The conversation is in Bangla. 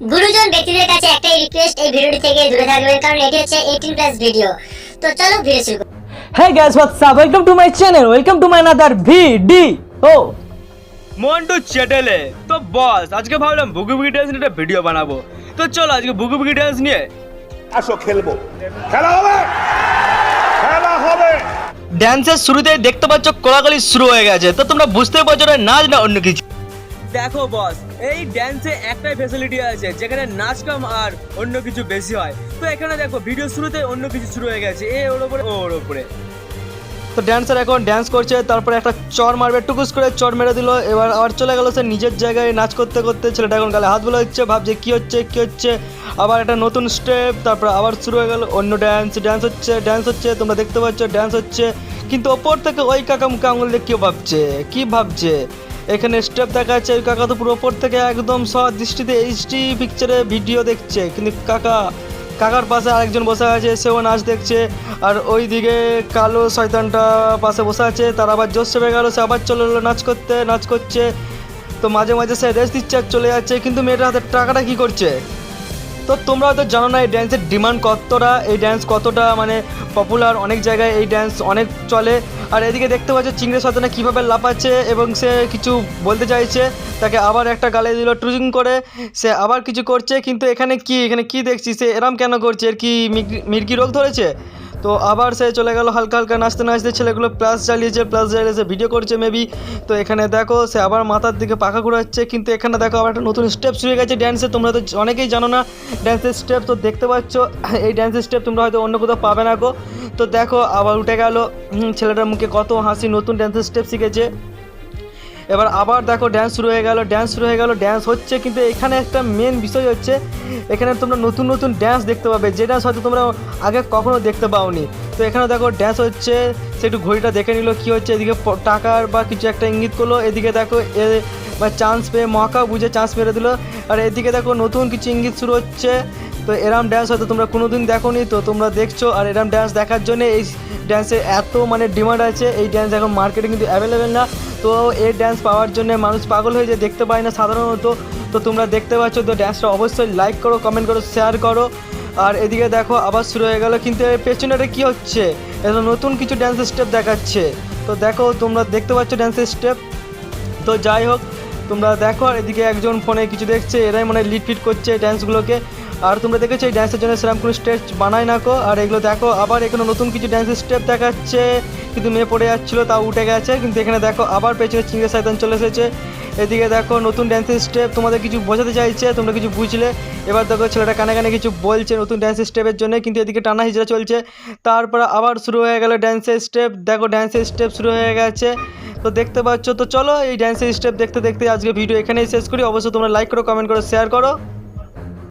গুরুজন ব্যক্তিদের কাছে একটাই রিকোয়েস্ট এই ভিডিওটি থেকে দূরে থাকবেন কারণ এটি হচ্ছে এইটিন প্লাস ভিডিও তো চলো ভিডিও শুরু করি। Hey guys, what's up? Welcome to my channel. Welcome to my another video. Montu চ্যাটেলে তো বস আজকে ভাবলাম বুগি বুগি ড্যান্স নিয়ে একটা ভিডিও বানাবো তো চলো আজকে বুগি বুগি ড্যান্স নিয়ে আসো খেলব খেলা হবে খেলা হবে ড্যান্সের শুরুতে দেখতে পাচ্ছ কোলাকলি শুরু হয়ে গেছে তো তোমরা বুঝতে পারছ না নাচ না অন্য কিছু দেখো বস এই ড্যান্সে একটাই ফেসিলিটি আছে, যেখানে নাচ কম আর অন্য কিছু বেশি হয়। তো এখানে দেখো ভিডিও শুরুতে অন্য কিছু শুরু হয়ে গেছে, এ ওর উপরে ও ওর ওপরে। তো ড্যান্সার এখন ড্যান্স করছে, তারপরে একটা চর মারবে, টুকুস করে চর মেরে দিল, এবার আবার চলে গেল সে নিজের জায়গায় নাচ করতে করতে, ছেলেটা এখন গালে হাত বলে হচ্ছে ভাবছে কী হচ্ছে কী হচ্ছে। আবার একটা নতুন স্টেপ তারপর আবার শুরু হয়ে গেল অন্য ড্যান্স ড্যান্স হচ্ছে ড্যান্স হচ্ছে, তোমরা দেখতে পাচ্ছ ড্যান্স হচ্ছে। কিন্তু ওপর থেকে ওই কাকা মুখে আঙুল দিয়ে কেউ ভাবছে, কী ভাবছে? এখানে স্টেপ দেখা যাচ্ছে ওই কাকা তো পুরো ওপর থেকে একদম সৎ দৃষ্টিতে এইচডি পিকচারে ভিডিও দেখছে। কিন্তু কাকা, কাকার পাশে আরেকজন বসে আছে, সেও নাচ দেখছে। আর ওই দিকে কালো শয়তানটা পাশে বসে আছে, তার আবার জোশ চেপে গেল, সে আবার চলে এলো নাচ করতে, নাচ করছে। তো মাঝে মাঝে সে রেস্ট দিচ্ছে আর চলে যাচ্ছে, কিন্তু মেয়েটার হাতে টাকাটা কী করছে? তো তোমরা হয়তো জানো না এই ড্যান্সের ডিমান্ড কতটা, এই ড্যান্স কতটা মানে পপুলার অনেক জায়গায় এই ড্যান্স অনেক চলে। আর এদিকে দেখতে পাচ্ছ চিংড়ে সাথে কীভাবে লাপাচ্ছে এবং সে কিছু বলতে চাইছে, তাকে আবার একটা গালে দিল ট্রুজিং করে, সে আবার কিছু করছে, কিন্তু এখানে কি এখানে কি দেখছি, সে এরম কেন করছে? এর কি মির্গি- রোগ ধরেছে? তো আবার সে চলে গেল হালকা হালকা নাচতে নাচতে ছেলেগুলো প্লাস চালিয়েছে প্লাস চালিয়েছে ভিডিও করছে মেবি তো এখানে দেখো, সে আবার মাথার দিকে পাখা ঘুরাচ্ছে, কিন্তু এখানে দেখো আবার একটা নতুন স্টেপ শুয়ে গেছে ড্যান্সে তোমরা তো অনেকেই জানো না ড্যান্সের স্টেপ তো দেখতে পাচ্ছ। এই ড্যান্সের স্টেপ তোমরা হয়তো অন্য কোথাও পাবে না গো। তো দেখো, আবার উঠে গেল। ছেলেটার মুখে কত হাসি, নতুন ড্যান্সের স্টেপ শিখেছে। এবার আবার দেখো ড্যান্স শুরু হয়ে গেল ড্যান্স শুরু হয়ে গেল ড্যান্স হচ্ছে কিন্তু এখানে একটা মেন বিষয় হচ্ছে, এখানে তোমরা নতুন নতুন ড্যান্স দেখতে পাবে। যে ড্যান্স হয়তো তোমরা আগে কখনো দেখতে পাওনি। তো এখানে দেখো ড্যান্স হচ্ছে, সে একটু ঘড়িটা দেখে নিল, কী হচ্ছে, এদিকে টাকার বা কিছু একটা ইঙ্গিত করল, এদিকে দেখো এ, বা চান্স পেয়ে মকা বুঝে চান্স মেরে দিল। আর এদিকে দেখো নতুন কিছু ইঙ্গিত শুরু হচ্ছে। তো এরম ড্যান্স হয়তো তোমরা কোনো দিন দেখো নি তো তোমরা দেখছ। আর এরম ড্যান্স দেখার জন্য এই ড্যান্সের এত মানে ডিমান্ড আছে। এই ড্যান্স এখন মার্কেটে কিন্তু অ্যাভেলেবেল না। তো এই ড্যান্স পাওয়ার জন্য মানুষ পাগল হয়ে যায়, দেখতে পায় না সাধারণত। তো তোমরা দেখতে পাচ্ছ, তো ড্যান্সটা অবশ্যই লাইক করো কমেন্ট করো শেয়ার করো। আর এদিকে দেখো, আবার শুরু হয়ে গেল, কিন্তু এর পেছনেটা কী হচ্ছে? এটা নতুন কিছু ড্যান্সের স্টেপ দেখাচ্ছে। তো দেখো, তোমরা দেখতে পাচ্ছ ড্যান্সের স্টেপ তো যাই হোক, তোমরা দেখো, আর এদিকে একজন ফোনে কিছু দেখছে, এরাই মানে লিড ফিট করছে ড্যান্সগুলোকে আর তোমরা দেখেছ, এই ড্যান্সের জন্য সেরকম কোনো স্টেজ বানায় না কো। আর এগুলো দেখো, আবার এখানে নতুন কিছু ড্যান্সের স্টেপ দেখাচ্ছে। কিন্তু মেয়ে পড়ে যাচ্ছিল, তাও উঠে গেছে। কিন্তু এখানে দেখো, আবার পেছনে চিংড়ে সাইতান চলে এসেছে। এদিকে দেখো, নতুন ড্যান্সের স্টেপ তোমাদের কিছু বোঝাতে চাইছে, তোমরা কিছু বুঝলে। এবার দেখো, ছেলেটা কানে কানে কিছু বলছে নতুন ড্যান্সের স্টেপের জন্য, কিন্তু এদিকে টানা হিজড়া চলছে। তারপর আবার শুরু হয়ে গেল ড্যান্সের স্টেপ দেখো ড্যান্সের স্টেপ শুরু হয়ে গেছে। তো দেখতে পাচ্ছ, তো চলো এই ড্যান্সের স্টেপ দেখতে দেখতে আজকে ভিডিও এখানেই শেষ করি। অবশ্যই তোমরা লাইক করো কমেন্ট করো শেয়ার করো।